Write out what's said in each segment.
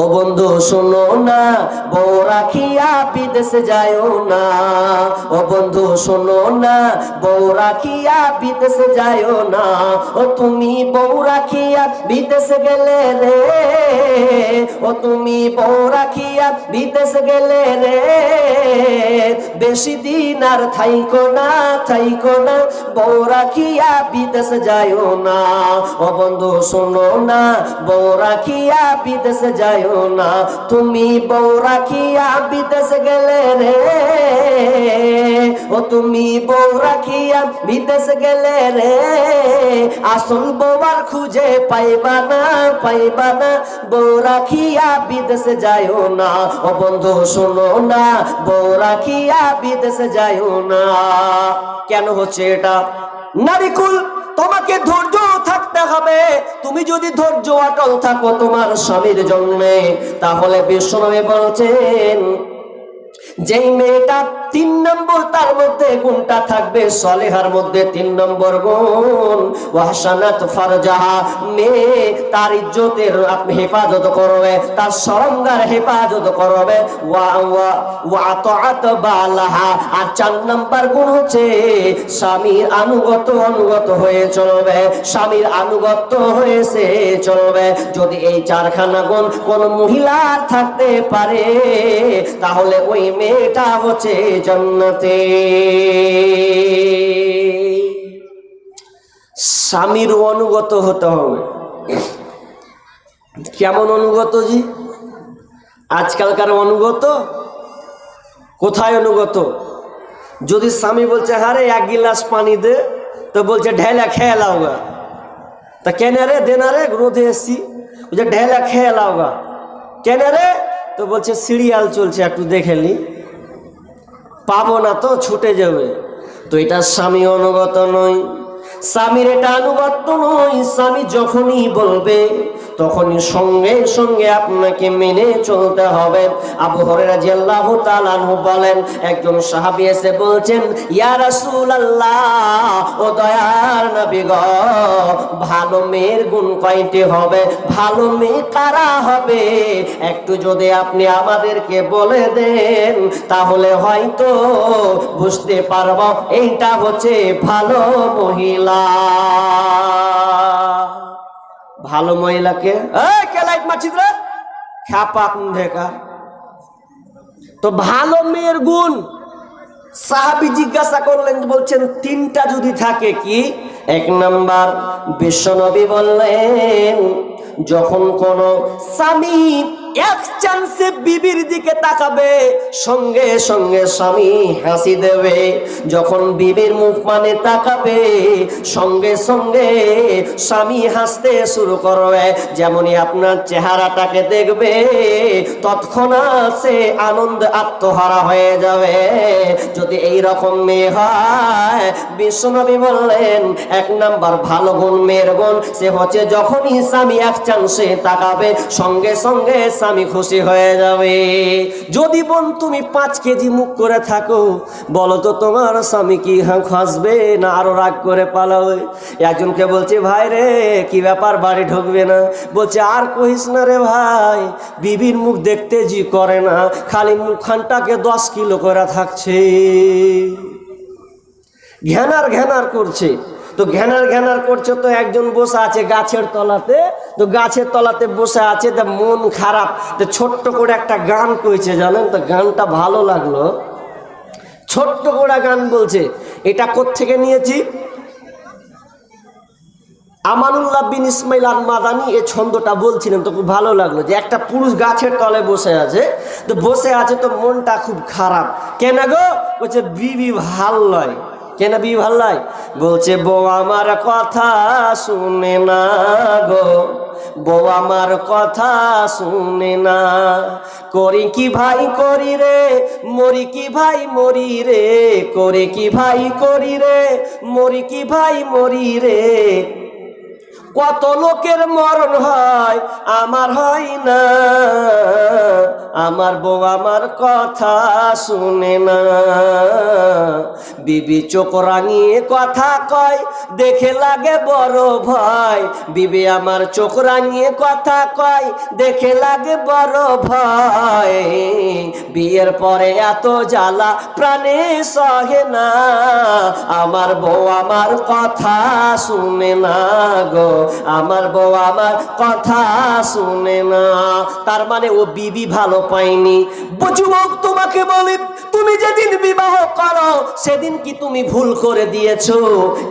ও বন্ধু, শোনো না, বউ রাখিয়া বিদেশে যায়ও না। ও বন্ধু, শোনো না, বউ রাখিয়া বিদেশে যায়ও না। ও তুমি বউ রাখিয়া বিদেশে গেলে রে। ও তুমি বউ রাখিয়া বিদেশে গেলে রে। বেশি দিন আর থাইকো না থাইকো না, বউ রাখিয়া বিদেশে যায়ও না। ও বন্ধু, শোনো না, বউ রাখিয়া বিদেশে যায়ও না। তুমি বউ রাখিয়া বিদেশে গেলে রে। ও তুমি বউ রাখিয়া বিদেশে গেলে রে। আসল বউবার খুঁজে পাইবা না পাইবা না। বউ রাখিয়া বিদেশে যায়ও না। ও বন্ধু, শোনো না। বউ রাখিয়া বিদেশে যায়ও না। কেন হচ্ছে এটা? নারিকুল তোমাকে ধৈর্য হবে। তুমি যদি ধৈর্য অটল থাকো তোমার স্বামীর জন্মে তাহলে বিশ্বনবী বলছেন যেই মেয়েটা তিন নম্বর তার মধ্যে গুণটা থাকবে সলেহার মধ্যে তিন নম্বর গুণ। ওয়াসানাত ফারজাহা, মেয়ে তার ইজ্জতের আপনি হেফাজত করবে, তার সরঙ্গার হেফাজত করবে। ওয়া ওয়া তাআত বালাহা। আর চার নম্বর গুণ হচ্ছে স্বামীর আনুগত অনুগত হয়ে চলবে, স্বামীর আনুগত্য হয়েছে চলবে। যদি এই চারখানা গুণ কোন মহিলার থাকতে পারে, তাহলে ওই মেয়েটা হচ্ছে স্বামীর অনুগত হতে হবে। কেমন অনুগত জি? আজকালকার অনুগত? কোথায় অনুগত? যদি স্বামী বলছে হারে এক গিলাস পানি দে। তো বলছে, ঢেলা খেয়ে লাওগা তা কেন রে? দেনা রে, রোদে এসছি। বলছে, ঢেলা খেয়ে লাওগা কেন রে? তো বলছে, সিরিয়াল চলছে, একটু দেখে নি। পাবো না তো ছুটে যাবে। তো এটা স্বামী অনুগত নয়। স্বামীর এটা আনুগত্য নয়, স্বামী যখনই বলবে, তখনই সঙ্গে সঙ্গে আপনাকে মেনে চলতে হবে। আবু হরেরা জিয়াল্লাহু তাআলাহু বলেন, একজন সাহাবী এসে বলছেন, ইয়া রাসূলুল্লাহ, ও দয়ার নবী গো ভালো মেয়ের গুণ কয়টি হবে? ভালো মেয়ে কারা হবে? একটু যদি আপনি আমাদেরকে বলে দেন, তাহলে হয়তো বুঝতে পারব, এইটা হচ্ছে ভালো মহিলা। ভালো মহিলাকে তো ভালো মেয়ের গুণ। সাহাবি জিজ্ঞাসা করলেন, বলছেন, তিনটা যদি থাকে কি? এক নাম্বার, বিশ্বনবী বললেন, যখন কোন স্বামী এক চান্সে বিবির দিকে তাকাবে, সঙ্গে সঙ্গে স্বামী হাসি দেবে। যখন বিবির মুখ মানে তাকাবে, সঙ্গে সঙ্গে স্বামী হাসতে শুরু করবে। যেমনই আপনার চেহারাটাকে দেখবে, তৎক্ষণাৎ সে আনন্দ আত্মহারা হয়ে যাবে। যদি এই রকম মেয়ে হয়, বিশ্বনবী বললেন, এক নাম্বার ভালো গুণ, মেয়ের গুণ, সে হচ্ছে যখনই স্বামী এক চান্সে তাকাবে, সঙ্গে সঙ্গে স্বামী খুশি হয়ে যাবে। যদি বোন তুমি পাঁচ কেজি মুখ করে থাকো, বলো তো তোমার স্বামী কি হাসবে না আরও রাগ করে পালাবে? একজনকে বলছে, ভাই রে, কি ব্যাপার? বাড়ি ঢুকবে না। বলছে, আর কহিস না রে ভাই, বিবির মুখ দেখতে জি করে না। খালি মুখখানটাকে দশ কিলো করে থাকছে। ঘ্যানার ঘ্যানার করছে। তো ঘ্যানার ঘ্যানার করছে তো একজন বসে আছে গাছের তলাতে, তো গাছের তলাতে বসে আছে, তা মন খারাপ। তো ছোট্ট করে একটা গান কইছে, জানেন তো? গানটা ভালো লাগল। ছোট্ট করে গান বলছে, এটা থেকে নিয়েছি? আমানুল্লাহ বিন ইসমাইল আর মাদানি এই ছন্দটা বলছিলেন, তো খুব ভালো লাগল যে একটা পুরুষ গাছের তলে বসে আছে, তো বসে আছে তো মনটা খুব খারাপ। কেন গো? বলছে, বিবি ভালো লয় কেন বি ভালো লয় বলছে, বউ আমার কথা শুনে না গো। বউ আমার কথা শুনে না। করি কি ভাই করি রে? মরি কি ভাই মরি রে? করে কি ভাই করি রে? মরি কি ভাই মরি রে? কত লোকের মরণ হয়, আমার হয় না। আমার বউ আমার কথা শুনে না। বিবি চোখ রাঙিয়ে কথা কয়, দেখে লাগে বড় ভয়। বিবি আমার চোখ রাঙিয়ে কথা কয়, দেখে লাগে বড় ভয়। বিয়ের পরে এত জ্বালা, প্রাণে সহে না। আমার বউ আমার কথা শুনে না গো। আমার বউ আমার কথা শুনে না। তার মানে ও বিবি ভালো পায়নি। যুবক তোমাকে বলি, তুমি যেদিন বিবাহ করো, সেদিন কি তুমি ভুল করে দিয়েছ?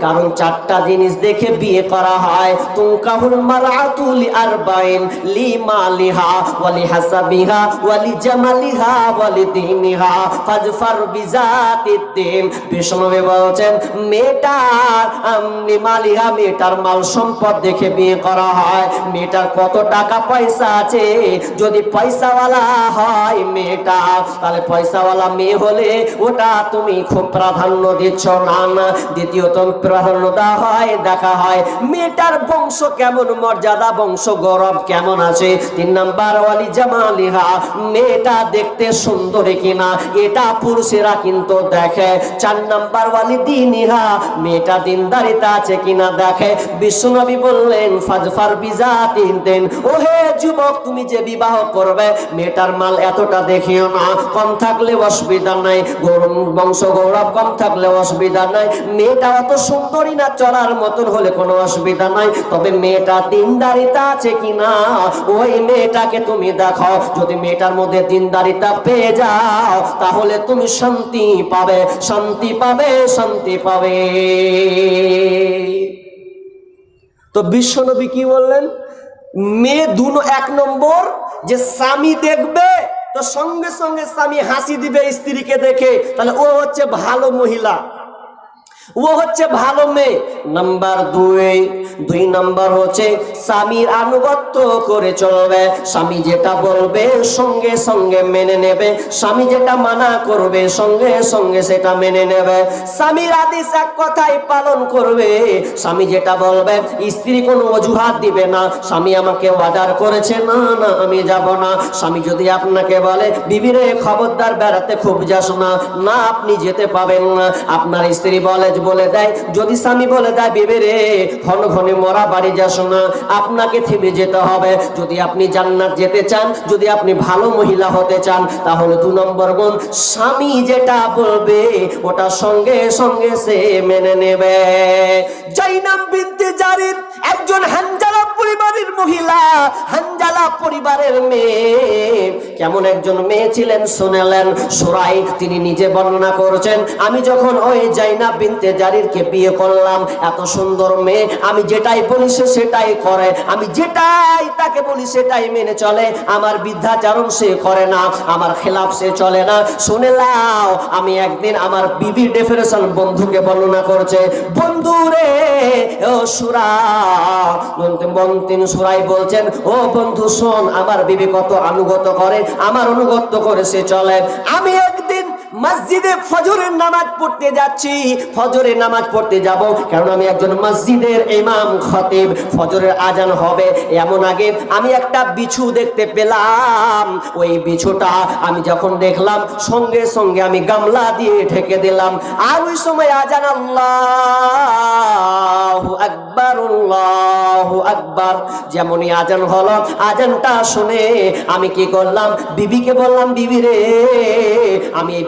কারণ চারটা জিনিস দেখে বিয়ে করা হয়। তুমকাহুল মারাতুলি আরবাইন, লি মালিহা, ওয়ালি হাসাবিহা, ওয়ালি জামালিহা, ওয়ালি দিনিহা, ফাজফার বিজাতিদ্দিন বিষ্ণুবি বলছেন, মেয়েটার আমনি মালিহা, মেয়েটার মাল সম্পদ দেখে বিয়ে করা হয়। মেয়েটার কত টাকা পয়সা আছে? যদি পয়সাওয়ালা হয় মেয়েটা, তাহলে পয়সাওয়ালা মেয়ে হলে ওটা তুমি খুব প্রাধান্য দিচ্ছ। না দ্বিতীয়ত প্রাধান্য দেওয়া হয়, দেখা হয়, মেয়েটার বংশ কেমন, মর্যাদা বংশ, গৌরব কেমন আছে? তিন নাম্বার, ওয়ালি জামালিহা, মেয়েটা দেখতে সুন্দরী কিনা, এটা পুরুষেরা কিন্তু দেখে। চার নাম্বার, ওয়ালি দিনিহা, মেয়েটা দিনদারিতা আছে কিনা দেখে। বিশ্বনবী বললেন, ফাজফার বিজা তিন দিন। ওহে যুবক, তুমি যে বিবাহ করবে, মেয়েটার মাল এতটা দেখিও না। কম থাকলে অসুবিধা নাই। গৌরব বংশ গৌরব কম থাকলে অসুবিধা নাই। মেয়েটা অত সুন্দরী না চলার মতন হলে কোনো অসুবিধা নাই। তবে মেয়েটা দিনদারিতা আছে কিনা? ওই মেয়েটাকে তুমি দেখো। যদি মেয়েটার মধ্যে দিনদারিতা পেয়ে যাও, তাহলে তুমি শান্তি পাবে। শান্তি পাবে শান্তি পাবে। তো বিশ্বনবী কি বললেন? মেয়ে দুনো এক নম্বর, যে স্বামী দেখবে, তো সঙ্গে সঙ্গে স্বামী হাসি দিবে স্ত্রীকে দেখে। তাহলে ও হচ্ছে ভালো মহিলা। ও হচ্ছে ভালো মেয়ে। নাম্বার দুই দুই নাম্বার হচ্ছে স্বামীর আনুগত্য করে চলবে। স্বামী যেটা বলবে সঙ্গে সঙ্গে মেনে নেবে। স্বামী যেটা মানা করবে সঙ্গে সঙ্গে সেটা মেনে নেবে। স্বামীর আদেশ এক কথাই পালন করবে। স্বামী যেটা বলবে, স্ত্রী কোনো অজুহাত দিবে না। স্বামী আমাকে অর্ডার করেছে, না না, আমি যাব না। স্বামী যদি আপনাকে বলে, বিবিরে খবরদার বেড়াতে খুব যাস না। না, আপনি যেতে পাবেন না। আপনার স্ত্রী বলে বলে দেয়, যদি স্বামী বলে দেয়, বিবে রে, ঘন ঘনে মরা বাড়ি যাস না, আপনাকে থেমে যেতে হবে। যদি আপনি জান্নাত যেতে চান, যদি আপনি ভালো মহিলা হতে চান, তাহলে দু নম্বর গুণ, স্বামী যেটা বলবে, ওটা সঙ্গে সঙ্গে সে মেনে নেবে। জাইনাম বিনতে জারির একজন হানজালা পরিবারের মহিলা, হানজালা পরিবারের মেয়ে। কেমন একজন মেয়ে ছিলেন, শুনেলেন, সুরাই তিনি নিজে বর্ণনা করছেন, আমি যখন ওই জাইনা বিনতে বিয়ে করলাম, এত সুন্দর মেয়ে, আমি যেটাই বলি সে সেটাই করে। আমি যেটাই তাকে বলি সেটাই মেনে চলে। আমার বিদ্যাচারণ সে করে না, আমার খেলাফ সে চলে না। শুনে লাও আমি একদিন আমার বিবি ডেফিনেশন বন্ধুকে বর্ণনা করছে, বন্ধু রে, ও সুরা। বন্তিন সুরাই বলছেন, ও বন্ধু, শোন, আমার বিবি কত আনুগত করে, আমার অনুগত্য করে সে চলে। আমি একদিন মসজিদে ফজরের নামাজ পড়তে যাচ্ছি, ফজরের নামাজ পড়তে যাব কারণ আমি একজন মসজিদের ইমাম, খতিব। ফজরের আজান হবে এমন আগে আমি একটা বিছু দেখতে পেলাম। ওই বিছুটা আমি যখন দেখলাম, সঙ্গে সঙ্গে আমি গামলা দিয়ে ঢেকে দিলাম। আর ওই সময় আজান আল্লাহ আকবার আল্লাহ আকবার। যেমনই আজান হলো, আজানটা শুনে আমি কি করলাম? বিবিকে বললাম, বিবি রে, আমি এই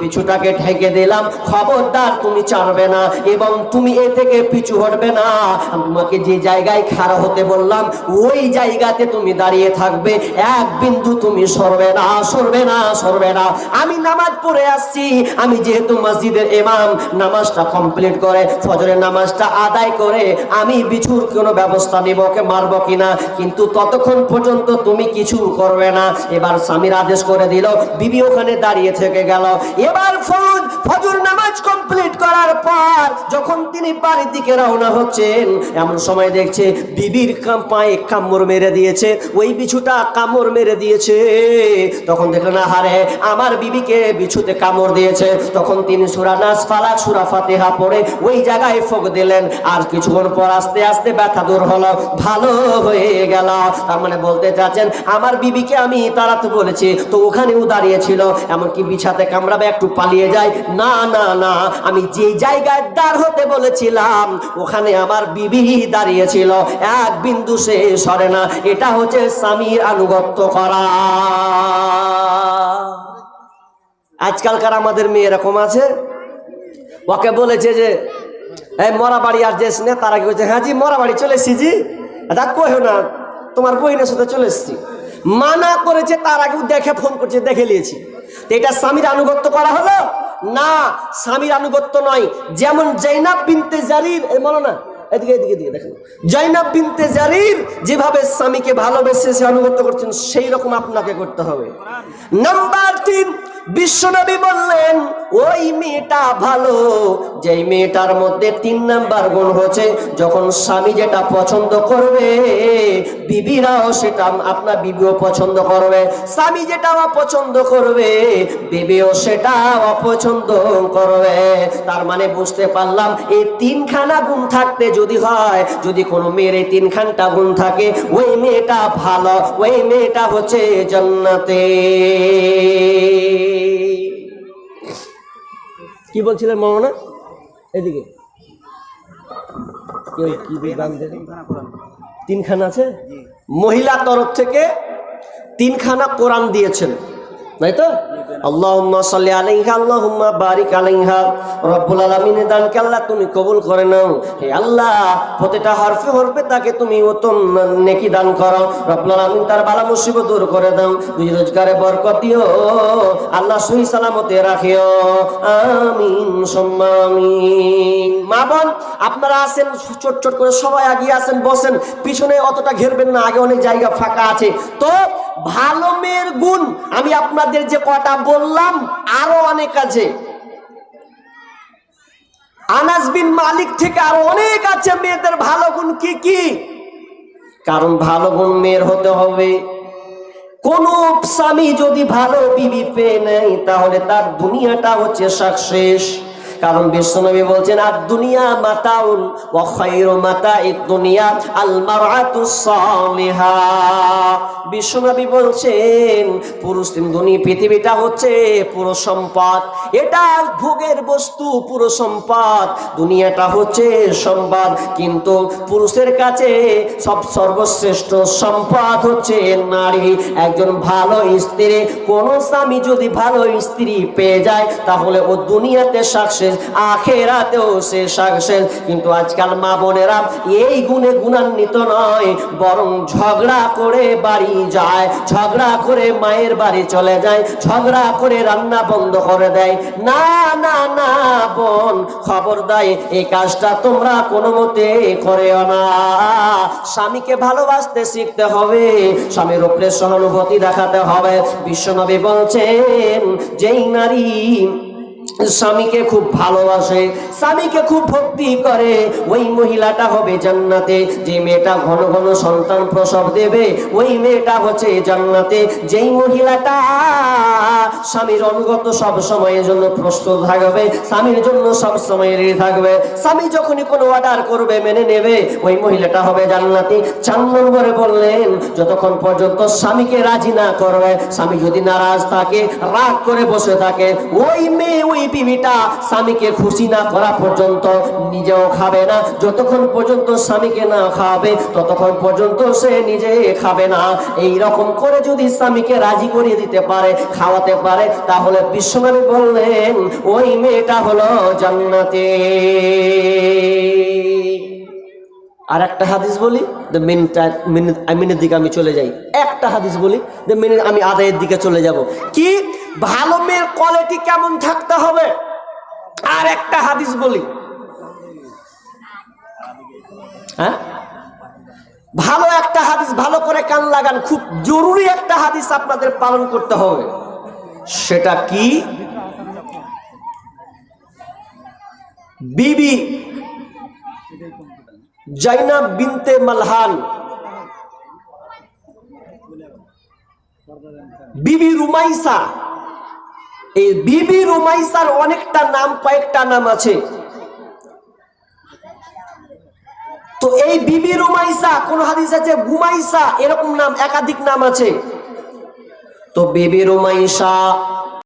পিছুটাকে ঠেকে দিলাম, খবরদার তুমি চাড়বে না এবং তুমি এ থেকে পিছু হটবে না। আমি তোমাকে যে জায়গায় খাড়া হতে বললাম, ওই জায়গাতে তুমি দাঁড়িয়ে থাকবে। এক বিন্দু তুমি সরবে না সরবে না সরবে না। আমি নামাজ পড়ে আসছি, আমি যেহেতু মসজিদের ইমাম, নামাজটা কমপ্লিট করে, ফজরের নামাজটা আদায় করে আমি বিছুর কোনো ব্যবস্থা নেব ওকে মারবো কিনা, কিন্তু ততক্ষণ পর্যন্ত তুমি কিছু করবে না। এবার স্বামীর আদেশ করে দিল, বিবি ওখানে দাঁড়িয়ে থেকে গেল। এবার ফরজ ফজর নামাজ কমপ্লিট করার পর যখন তিনি বাড়ির দিকে রওনা হচ্ছেন, এমন সময় দেখছে বিবির পায়ে কামড় মেরে দিয়েছে, ওই বিছুটা কামড় মেরে দিয়েছে। তখন হারে, আমার বিবিকে বিছুতে কামড় দিয়েছে। তখন তিনি সুরা নাস সুরা ফাতেহা পড়ে ওই জায়গায় ফোক দিলেন। আর কিছুক্ষণ পর আস্তে আস্তে ব্যথা দূর হলো, ভালো হয়ে গেল। তার মানে বলতে চাচ্ছেন, আমার বিবিকে আমি তাড়াতে বলেছি, তো ওখানেও দাঁড়িয়েছিল এমনকি বিছাতে কামড়াবে, একটু পালিয়ে যায় না না না, আমি যে জায়গায় দাঁড় হতে বলেছিলাম, ওখানে আমার বিবি দাঁড়িয়েছিল। এক বিন্দু সে সরে না, এটা হচ্ছে স্বামীর আনুগত্য করা। আজকালকার আমাদের মেয়ে এরকম আছে। ওকে বলেছে যে, এই মরা বাড়ি আর যেস না, তারা কি বলছে হ্যাঁ জি, মরা বাড়ি চলে এসছি জি। তা কহেও না, তোমার বহিনের সাথে চলে এসছি। মানা করেছে, তার আগেও দেখে, ফোন করছে, দেখে নিয়েছি। এটা স্বামীর আনুগত্য করা হলো? না, স্বামীর আনুগত্য নয়। যেমন জৈনাব বিনতে জারির বলো না। এদিকে এদিকে দিকে দেখেন। জৈনাব বিনতে জারির যেভাবে স্বামীকে ভালোবেসে সে আনুগত্য করছেন, সেই রকম আপনাকে করতে হবে। নাম্বার তিন, বিশ্বনবী বললেন, ওই মেয়েটা ভালো। যেই মেয়েটার মধ্যে তিন নাম্বার গুণ হচ্ছে, যখন স্বামী যেটা পছন্দ করবে, বিবিরাও সেটা আপনার বিবিও পছন্দ করবে। স্বামী যেটা অপছন্দ করবে, বিবিও সেটা অপছন্দ করবে। তার মানে বুঝতে পারলাম, এই তিনখানা গুণ থাকতে যদি হয় যদি কোনো মেয়ের এই তিনখানটা গুণ থাকে ওই মেয়েটা ভালো ওই মেয়েটা হচ্ছে জান্নাতে। কি বলছিলেন মমনা এদিকে। কেউ কি? তিনখানা আছে? মহিলা তরফ থেকে তিনখানা কোরআন দিয়েছেন তাই তো? আল্লাহুম্মা সাল্লি আলাইহা, আল্লাহুম্মা বারিক আলাইহা। রব্বুল আলামিনের দানকে আল্লাহ তুমি কবুল করে নাও। হে আল্লাহ, প্রতিটা হরফে হরফে তাকে তুমি নেকি দান করো। রব্বুল আলামিন তার বালা মুসিবত দূর করে দাও। দুই রোজগারে বরকত দিও। আল্লাহ সহি সালামতে রাখিও। আমিন। মা বোন, আপনারা আছেন, চট চট করে সবাই আগিয়ে আছেন, বসেন। পিছনে অতটা ঘেরবেন না, আগে অনেক জায়গা ফাঁকা আছে। তো ভালো মেয়ের গুণ, আমি আপনাদের যে কটা বললাম, আরও অনেক আছে। আনাস বিন মালিক থেকে আরও অনেক আছে মেয়েদের ভালো গুণ কি কি? কারণ ভালো গুণ মেয়ের হতে হবে। কোন স্বামী যদি ভালো বিবি পেয়ে নেয়, তাহলে তার দুনিয়াটা হচ্ছে সাকসেস। কারণ বিশ্বনবী বলছেন, আর দুনিয়া মাতাইদ দুনিয়া বলছেন, পুরুষ পৃথিবীটা হচ্ছে পুরো সম্পদ। এটা ভোগের বস্তু, পুরো সম্পদ। দুনিয়াটা হচ্ছে সম্পদ। কিন্তু পুরুষের কাছে সব সর্বশ্রেষ্ঠ সম্পদ হচ্ছে নারী। একজন ভালো স্ত্রী, কোন স্বামী যদি ভালো স্ত্রী পেয়ে যায়, তাহলে ও দুনিয়াতে সাকসেস আখেরাতেও সে সাকসেস কিন্তু আজকাল মা বোনেরা এই গুণে গুণান্বিত নয়, বরং ঝগড়া করে বাড়ি যায়, ঝগড়া করে মায়ের বাড়ি চলে যায়, ঝগড়া করে রান্না বন্ধ করে দেয়। না না না, বোন খবর দেয় এই কাজটা তোমরা কোনো মতে করেও না। স্বামীকে ভালোবাসতে শিখতে হবে, স্বামীর উপরে সহানুভূতি দেখাতে হবে। বিশ্বনবী বলছেন, যেই নারী স্বামীকে খুব ভালোবাসে, স্বামীকে খুব ভক্তি করে। ওই মহিলাটা হবে জান্নাতে, যে মেয়েটা ঘন ঘন সন্তান প্রসব দেবে, ওই মেয়েটা হচ্ছে জান্নাতে। যেই মহিলাটা স্বামীর অনুগত সব সময়ের জন্য প্রস্তুত থাকবে, স্বামীর জন্য সব সময় রেডি থাকবে। স্বামী যখনই কোনো অর্ডার করবে, মেনে নেবে, ওই মহিলাটা হবে জান্নাতি। চার নম্বরে বললেন, যতক্ষণ পর্যন্ত স্বামীকে রাজি না করবে, স্বামী যদি নারাজ থাকে, রাগ করে বসে থাকে, ওই মেয়ে ওই বিবিটা স্বামীকে খুশি না করা পর্যন্ত নিজেও খাবে না। যতক্ষণ পর্যন্ত স্বামীকে না খাবে, ততক্ষণ পর্যন্ত সে নিজে খাবে না। এই রকম করে যদি স্বামীকে রাজি করিয়ে দিতে পারে, খাওয়াতে পারে, তাহলে বিশ্বনবী বললেন, ওই মেয়েটা হলো জান্নাতে। আর একটা হাদিস বলি দ্য মিনিট মিনিট মিনিট দিকে আমি চলে যাই। একটা হাদিস বলি দ্য মিনিট আমি আদায়ের দিকে চলে যাব। কি? ভালো মেয়ের কোয়ালিটি কেমন থাকতে হবে? আর একটা হাদিস বলি। হ্যাঁ? ভালো একটা হাদিস, ভালো করে কান লাগান, খুব জরুরি একটা হাদিস আপনাদের পালন করতে হবে। সেটা কি? বিবি জাইনাব বিনতে মালহান। বিবি রুমাইসা। এই বিবি রুমাইসার অনেকটা নাম, কয়েকটা নাম আছে। তো এই বিবি রুমাইসা, কোন হাদিস আছে? গুমাইসা এরকম নাম, একাধিক নাম আছে। তো বিবি রুমাইসা